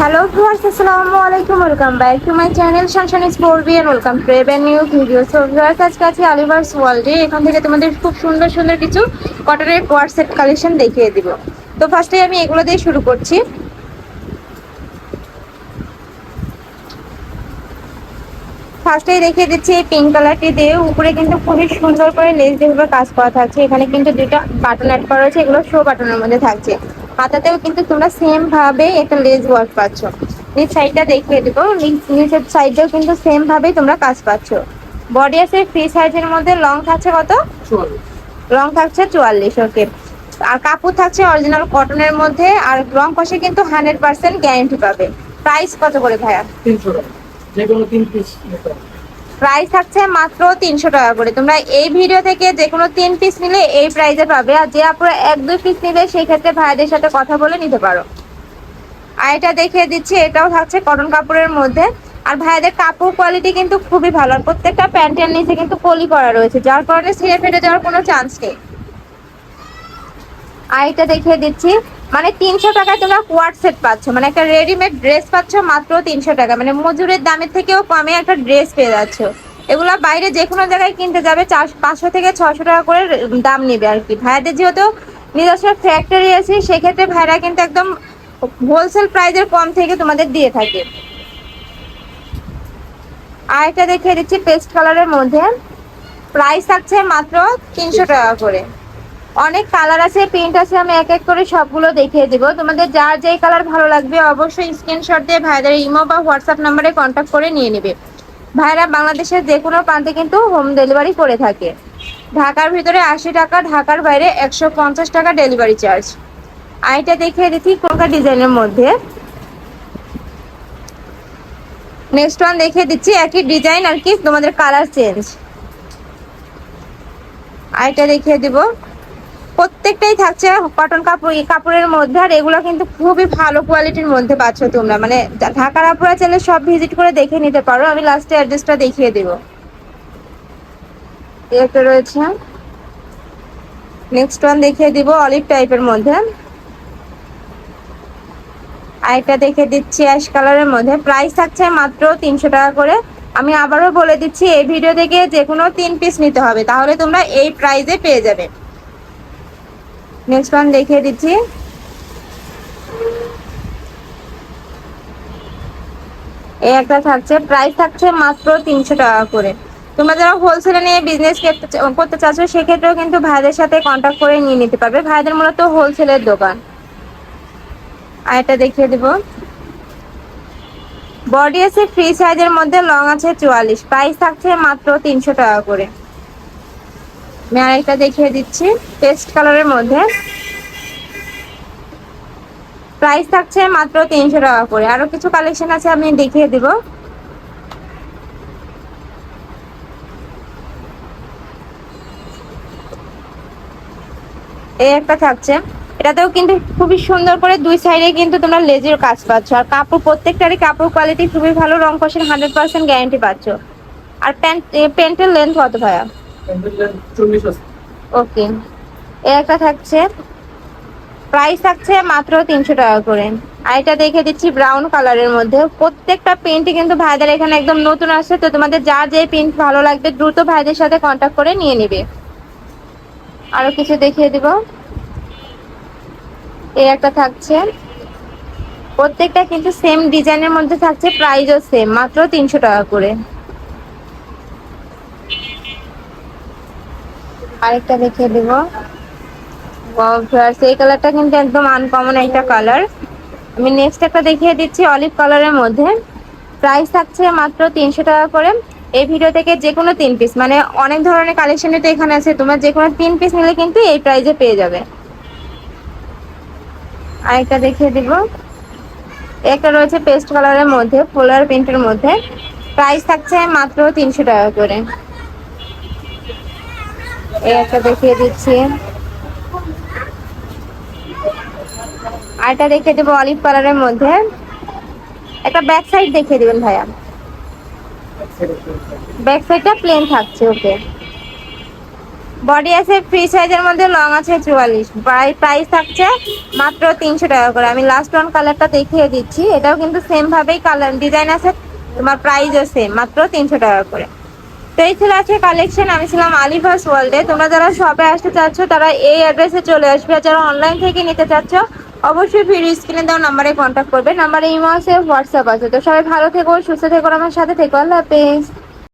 Hello viewers, আসসালামু আলাইকুম, welcome back to my channel শানশান স্পোর্টবি and welcome to a new video. So viewers, আজকে আছি আলিভার্স ওয়ার্ল্ডে, এখান থেকে তোমাদের খুব সুন্দর সুন্দর কিছু কটনের কোয়ার সেট কালেকশন দেখিয়ে দিব। তো ফার্স্টে আমি এগুলো দিয়ে শুরু করছি। ফার্স্টেই দেখিয়ে দিচ্ছি এই পিঙ্ক কালারটি দিয়ে। উপরে কিন্তু খুবই সুন্দর করে লেস যেভাবে কাজ করা থাকছে। এখানে কিন্তু দুটো বাটন অ্যাড করা হয়েছে এগুলো শো বাটনের মধ্যে থাকছে। হাতাতেও কিন্তু তোমরা সেম ভাবে একটা লেস ওয়ার্ক পাচ্ছ। নিচ সাইডটা দেখিয়ে দেবো। নিচের সাইডটাও কিন্তু সেম ভাবেই তোমরা কাজ পাচ্ছ। বডি আছে ফ্রি সাইজের মধ্যে লং থাকছে কত? লং থাকছে চুয়াল্লিশ ওকে আর কাপড় থাকছে অরিজিনাল কটনের মধ্যে। আর রং কষে কিন্তু হান্ড্রেড পার্সেন্ট গ্যারেন্টি পাবে। প্রাইস কত করে ভাইয়া? তিনশো টাকা। যে কোনো তিন পিস প্রাইস থাকছে মাত্র তিনশো টাকা করে। তোমরা এই ভিডিও থেকে যে কোনো তিন পিস নিলে এই প্রাইসে পাবে। আর যে আপনারা এক, দুই পিস নিলে সেই ক্ষেত্রে ভাইদের সাথে কথা বলে নিতে পারো। আর এটা দেখিয়ে দিচ্ছি, এটাও থাকছে কটন কাপড়ের মধ্যে। আর ভাইদের কাপড় কোয়ালিটি কিন্তু খুবই ভালো। আর প্রত্যেকটা প্যান্টের নিচে কিন্তু পলি করা রয়েছে, যার কারণে ছিঁড়ে ফেটে যাওয়ার কোনো চান্স নেই। আর এটা দেখিয়ে দিচ্ছি মানে তিনশো টাকায় তোমরা কোয়ার্ট সেট পাচ্ছ। মানে একটা রেডিমেড ড্রেস পাচ্ছ মাত্র তিনশো টাকা। মানে মজুরের দামের থেকেও কমে একটা ড্রেস পেয়ে যাচ্ছ। এগুলো বাইরে যে কোনো জায়গায় কিনতে যাবে পাঁচশো থেকে ছশো টাকা করে দাম নেবে আর কি। ভাইয়াদের যেহেতু নিজস্ব ফ্যাক্টরি আছে, সেক্ষেত্রে ভাইরা কিন্তু একদম হোলসেল প্রাইসের কম থেকে তোমাদের দিয়ে থাকে। আর এটা দেখিয়ে দিচ্ছি পেস্ট কালারের মধ্যে। প্রাইস থাকছে মাত্র তিনশো টাকা করে। অনেক কালার আছে প্রিন্ট আছে, আমি এক এক করে সবগুলো দেখিয়ে দেবো। তোমাদের যার যেই কালার ভালো লাগবে, অবশ্যই স্ক্রিনশট দিয়ে ভাইদের ইমো বা হোয়াটসঅ্যাপ নাম্বারে কন্ট্যাক্ট করে নিয়ে নেবে। ভাইরা বাংলাদেশের যে কোনো প্রান্তে কিন্তু হোম ডেলিভারি করে থাকে। ঢাকার ভিতরে আশি টাকা, ঢাকার বাইরে একশো পঞ্চাশ টাকা ডেলিভারি চার্জ আইটা দেখিয়ে দিচ্ছি কোনটা ডিজাইনের মধ্যে। নেক্সট ওয়ান দেখিয়ে দিচ্ছি, একই ডিজাইন আর কি, তোমাদের কালার চেঞ্জ আইটা দেখিয়ে দিব। প্রত্যেকটাই থাকছে কটন কাপড় কাপড়ের মধ্যে, আর এগুলো কিন্তু খুবই ভালো কোয়ালিটির মধ্যে পাচ্ছ তোমরা। মানে ঢাকার আপুরা চাইলে সব ভিজিট করে দেখে নিতে পারো। আমি লাস্টে অ্যাড্রেসটা দেখিয়ে দেবো। একটা রয়েছে। নেক্সট ওয়ান দেখিয়ে দিব অলিভ টাইপের মধ্যে। আরেকটা দেখে দিচ্ছি অ্যাশ কালারের মধ্যে। প্রাইস থাকছে মাত্র তিনশো টাকা করে। আমি আবারও বলে দিচ্ছি, এই ভিডিও থেকে যে কোনো তিন পিস নিতে হবে। তাহলে তোমরা এই প্রাইজে পেয়ে যাবে। নেক্সট ওয়ান দেখিয়ে দিচ্ছি। এই একটা থাকছে। প্রাইস থাকছে মাত্র তিনশো টাকা করে। তোমরা যারা হোলসেলে নিয়ে বিজনেস করতে চাচ্ছ, সেক্ষেত্রেও কিন্তু ভাইদের সাথে কন্ট্যাক্ট করে নিয়ে নিতে পারবে। ভাইদের মূলত হোলসেলের দোকান। আর এটা দেখিয়ে দিব। বডি আছে ফ্রি সাইজের মধ্যে লং আছে চুয়াল্লিশ। প্রাইস থাকছে মাত্র তিনশো টাকা করে। আমি আরেকটা দেখিয়ে দিচ্ছি পেস্ট কালারের মধ্যে। প্রাইস থাকছে মাত্র তিনশো টাকা করে। আরও কিছু কালেকশন আছে, আমি দেখিয়ে দিব। এই একটা থাকছে। এটাতেও কিন্তু খুবই সুন্দর করে দুই সাইডে কিন্তু তোমরা লেজের কাজ পাচ্ছ। আর কাপড়, প্রত্যেকটারই কাপড় কোয়ালিটি খুবই ভালো, রং কষের হান্ড্রেড পার্সেন্ট গ্যারান্টি পাচ্ছ। আর প্যান্ট প্যান্টের লেন্থ কত ভাইয়া? ওকে। এ একটা থাকছে। প্রাইস থাকছে মাত্র তিনশো টাকা করে। আর এটা দেখে দিচ্ছি ব্রাউন কালারের মধ্যে। প্রত্যেকটা প্রিন্টই কিন্তু ভাইদের এখানে একদম নতুন আসছে। তো তোমাদের যা যে প্রিন্ট ভালো লাগবে, দ্রুত ভাইদের সাথে কন্ট্যাক্ট করে নিয়ে নেবে। আরও কিছু দেখিয়ে দিব। এই একটা থাকছে। প্রত্যেকটা কিন্তু সেম ডিজাইনের মধ্যে থাকছে প্রাইসও সেম মাত্র তিনশো টাকা করে। আরেকটা দেখিয়ে দিব। এই কালারটা কিন্তু একদম আনকমন একটা কালার আমি নেক্সট একটা দেখিয়ে দিচ্ছি অলিভ কালারের মধ্যে। প্রাইস থাকছে মাত্র তিনশো টাকা করে। এই ভিডিও থেকে যে কোনো তিন পিস মানে অনেক ধরনের কালেকশনই তো এখানে আছে। তোমার যে কোনো তিন পিস নিলে কিন্তু এই প্রাইসে পেয়ে যাবে। আরেকটা দেখিয়ে দিব। একটা রয়েছে পেস্ট কালারের মধ্যে পোলার প্রিন্টের মধ্যে। প্রাইস থাকছে মাত্র তিনশো টাকা করে। এই একটা দেখিয়ে দিচ্ছি। আরটা দেখিয়ে দেবো অলিভ কালারের মধ্যে। একটা ব্যাক সাইড দেখিয়ে দিবেন ভাইয়া। ব্যাক সাইডটা প্লেন থাকছে ওকে বডি আছে ফ্রি সাইজের মধ্যে লং আছে চুয়াল্লিশ। প্রাইস থাকছে মাত্র তিনশো টাকা করে। আমি লাস্ট ওয়ান কালারটা দেখিয়ে দিচ্ছি। এটাও কিন্তু সেম ভাবেই কালার ডিজাইন আছে, তোমার প্রাইসও সেম মাত্র তিনশো টাকা করে। তো এই ছিল আছে কালেকশন আমি ছিলাম আলিভাস ওয়ার্ল্ডে তোমরা যারা শপে আসতে চাচ্ছ, তারা এই অ্যাড্রেসে চলে আসবে। আর যারা অনলাইন থেকে নিতে চাচ্ছ, অবশ্যই ভিডিও স্ক্রিনে দেওয়া নাম্বারে কন্ট্যাক্ট করবে। নাম্বারে ইমো আছে হোয়াটসঅ্যাপ আছে। তো সবাই ভালো থেকো, সুস্থ থেকো, আমার সাথে থেকো। আল্লাহ হাফেজ।